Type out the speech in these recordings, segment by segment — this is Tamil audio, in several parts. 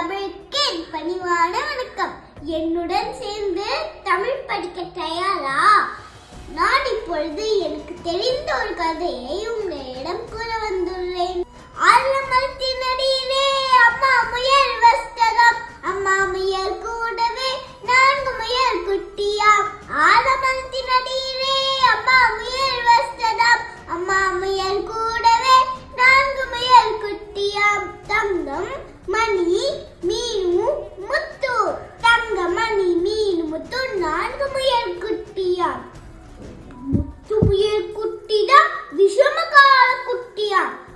தமிழுக்கு என் பணிவான வணக்கம். என்னுடன் சேர்ந்து தமிழ் படிக்க தயாரா? நான் இப்பொழுது எனக்கு தெரிந்த ஒரு கதையை உங்களிடம் கூற வந்துள்ளேன். Yeah.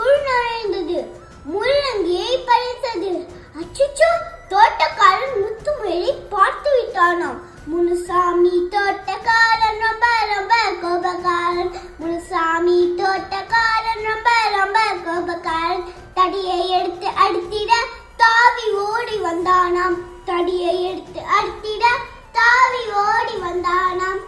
தோட்டத்திற்குள் நுழைந்தது முள்ளங்கியை பறித்தது அச்சுச்சோ தோட்டக்காரன் முத்துமையை பார்த்து விட்டானாம். முனுசாமி தோட்டக்காரன் ரொம்ப ரொம்ப கோபக்காரன். முனுசாமி தோட்டக்காரன் ரொம்ப ரொம்ப கோபக்காரன். தடியை எடுத்து அடித்திட தாவி ஓடி வந்தானாம். தடியை எடுத்து அடித்திட தாவி ஓடி வந்தானாம்.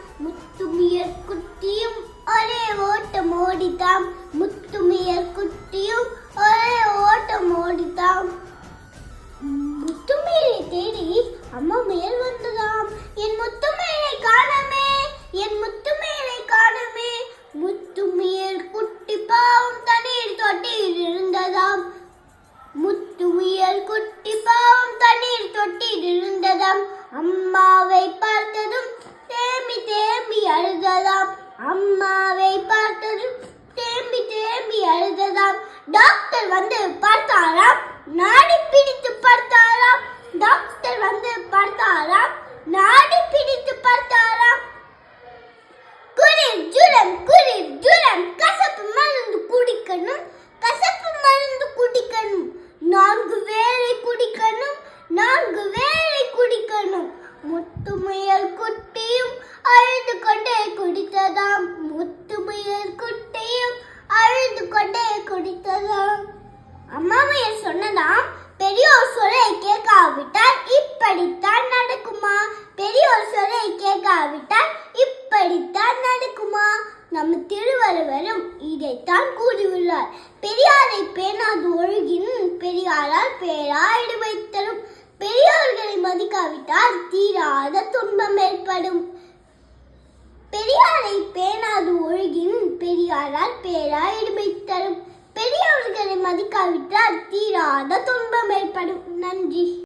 அம்மாவை பார்த்ததும் தேம்பி தேம்பி அழுததாம். அம்மாவை பார்த்ததும் தேம்பி தேம்பி அழுததாம். டாக்டர் வந்து பார்த்தாராம். நாடி பிடித்து பார்த்தாராம். டாக்டர் வந்து பார்த்தாராம். நாடி பிடித்து பார்த்தாராம். குளிர் ஜுரம் குளிர் ஜுரம். கசப்பு மருந்து குடிக்கணும். கசப்பு மருந்து குடிக்கணும். நான்கு வேளை குடிக்கணும். நான்கு வேலை முத்துமுயல் குட்டியும் அழுது கொண்டே குடித்ததாம். முத்துமுயல் குட்டியும் அழுது கொண்டே குடித்ததாம். அம்மாமையர் சொன்னதாம் பெரியோர் சொல்லை கேட்காவிட்டால் இப்படித்தான் நடக்குமா? பெரியோர் சொல்லை கேட்காவிட்டால் இப்படித்தான் நடக்குமா? நம்ம திருவள்ளுவரும் இதைத்தான் கூறியுள்ளார். பெரியாரை பேணாது ஒழுகின் பெரியாரால் பேராயிடுவை மதிக்காவிட்டால் தீராத துன்பம் ஏற்படும். பெரியாரை பேணாது ஒழுகின் பெரியாரால் பேரா பேராயிடு தரும். பெரியவர்களை மதிக்காவிட்டால் தீராத துன்பம் ஏற்படும். நன்றி.